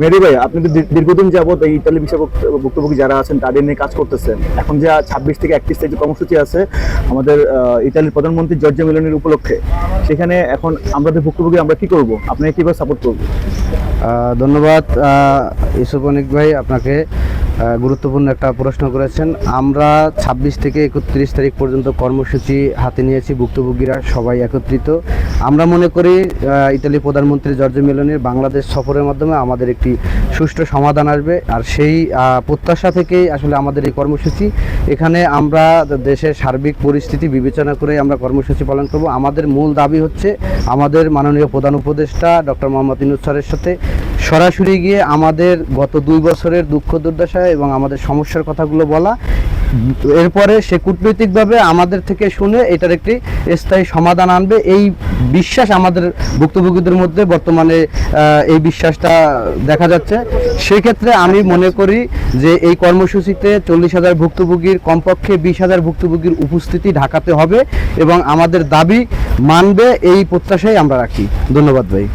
Mary ভাই, আপনি তো দীর্ঘদিন যাবৎ এই ইতালি বিষয় ভুক্তভোগী যারা আছেন, তাদের নিয়ে কাজ করতেছেন। এখন যে ছাব্বিশ থেকে একত্রিশ তারিখ কর্মসূচি আছে, আমাদের ইতালির প্রধানমন্ত্রী জর্জা মিলনের উপলক্ষে। সেখানে এখন আমরা আমাদের ভুক্তভোগী, আমরা কি করব? আপনাকে কীভাবে সাপোর্ট করব? ধন্যবাদ ইসুফ অনিক ভাই, আপনাকে। গুরুত্বপূর্ণ একটা প্রশ্ন করেছেন। আমরা ছাব্বিশ থেকে একত্রিশ তারিখ পর্যন্ত কর্মসূচি হাতে নিয়েছি, ভুক্তভোগীরা সবাই একত্রিত। আমরা মনে করি ইতালি প্রধানমন্ত্রী জর্জ মেলনের বাংলাদেশ সফরের মাধ্যমে আমাদের একটি সুষ্ঠু সমাধান আসবে। আর সেই প্রত্যাশা থেকেই আসলে আমাদের এই কর্মসূচি। এখানে আমরা দেশের সার্বিক পরিস্থিতি বিবেচনা করে আমরা কর্মসূচি পালন করব। আমাদের মূল দাবি হচ্ছে আমাদের মাননীয় প্রধান উপদেষ্টা ডক্টর মোহাম্মদ স্যারের সাথে সরাসরি গিয়ে আমাদের গত দুই বছরের দুঃখ দুর্দশা এবং আমাদের সমস্যার কথাগুলো বলা। এরপরে সে কূটনৈতিকভাবে আমাদের থেকে শুনে এটার একটি স্থায়ী সমাধান আনবে। এই বিশ্বাস আমাদের ভুক্তভোগীদের মধ্যে বর্তমানে এই বিশ্বাসটা দেখা যাচ্ছে। সেক্ষেত্রে আমি মনে করি যে এই কর্মসূচিতে চল্লিশ হাজার ভুক্তভোগীর কমপক্ষে বিশ হাজার ভুক্তভোগীর উপস্থিতি ঢাকাতে হবে এবং আমাদের দাবি মানবে, এই প্রত্যাশাই আমরা রাখি। ধন্যবাদ ভাই।